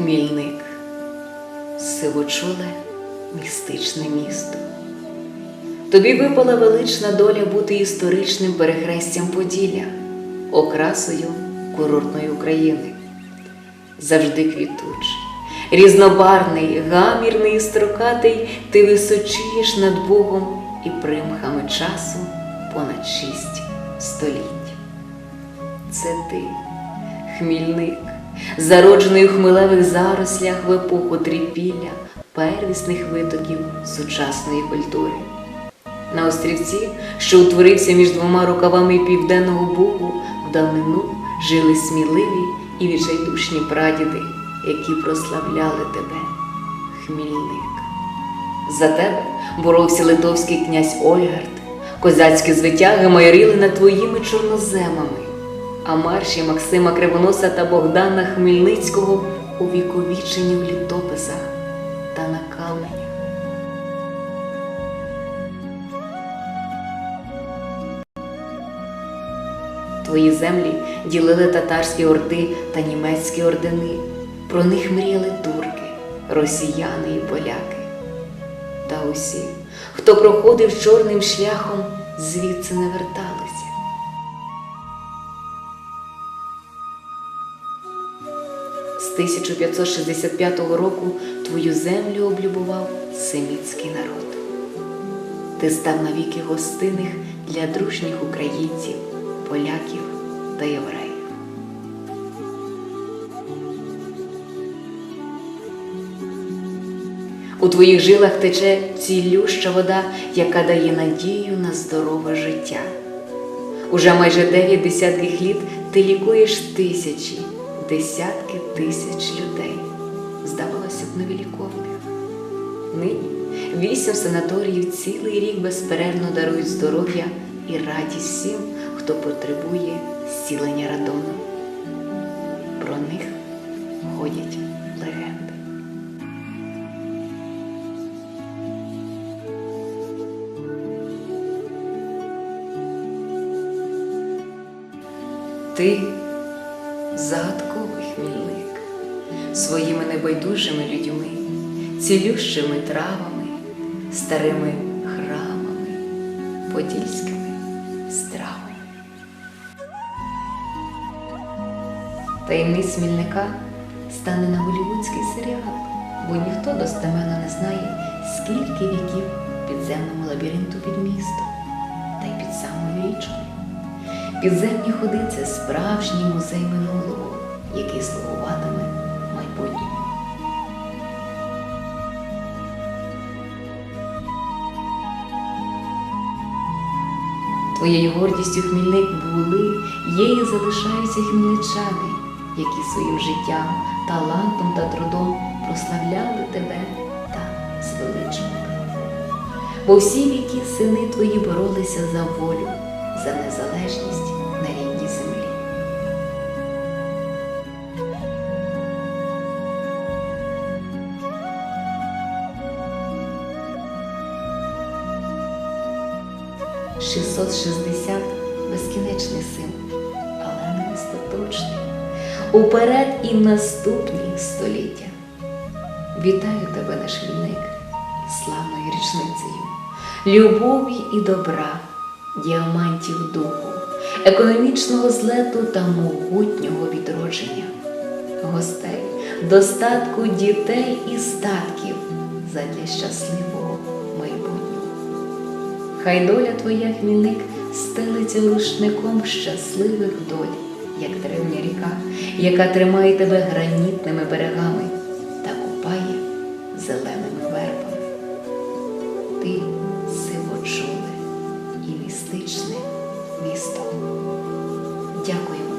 Хмільник, сивочоле містичне місто. Тобі випала велична доля бути історичним перехрестям Поділля, окрасою курортної України. Завжди квітучий, різнобарний, гамірний і строкатий, ти височієш над Богом і примхами часу понад шість століть. Це ти, хмільник, зароджений у хмелевих зарослях в епоху трипілля, первісних витоків сучасної культури. На острівці, що утворився між двома рукавами Південного Бугу, в давнину жили сміливі і відчайдушні прадіди, які прославляли тебе, хмільник. За тебе боровся литовський князь Ольгард, козацькі звитяги майоріли над твоїми чорноземами, а марші Максима Кривоноса та Богдана Хмельницького увіковічені в літописах та на каменях. Твої землі ділили татарські орди та німецькі ордени. Про них мріяли турки, росіяни і поляки. Та усі, хто проходив чорним шляхом, звідси не верталися. 1565 року твою землю облюбував семітський народ. Ти став навіки гостинних для дружніх українців, поляків та євреїв. У твоїх жилах тече цілюща вода, яка дає надію на здорове життя. Уже майже дев'ять десятків літ ти лікуєш тисячі, десятки тисяч людей. Здавалося б, невиліковних. Нині вісім санаторіїв цілий рік безперервно дарують здоров'я і радість всім, хто потребує зцілення радону. Про них ходять легенди. Ти загадковий хмільник своїми небайдужими людьми, цілющими травами, старими храмами, подільськими стравами. Таємниць Смільника стане на голівудський серіал, бо ніхто достеменно не знає, скільки віків підземному лабіринту під містом та й під самою річкою. Підземні ходи це справжній музей минулого, який слугуватиме майбутньому. Твоєю гордістю хмільник були, є і залишаються хмельничани, які своїм життям, талантом та трудом прославляли тебе та звеличували. Бо всі віки сини твої боролися за волю, за незалежність 660 безкінечний син, але не остаточний, уперед і наступні століття. Вітаю тебе, наш вільник, славною річницею, любові і добра, діамантів духу, економічного злету та могутнього відродження, гостей, достатку дітей і статків задля щасливого. Хай доля твоя, хмільник, стелиться рушником щасливих доль, як древня ріка, яка тримає тебе гранітними берегами та купає зеленими вербами. Ти сивочуле і містичне місто. Дякую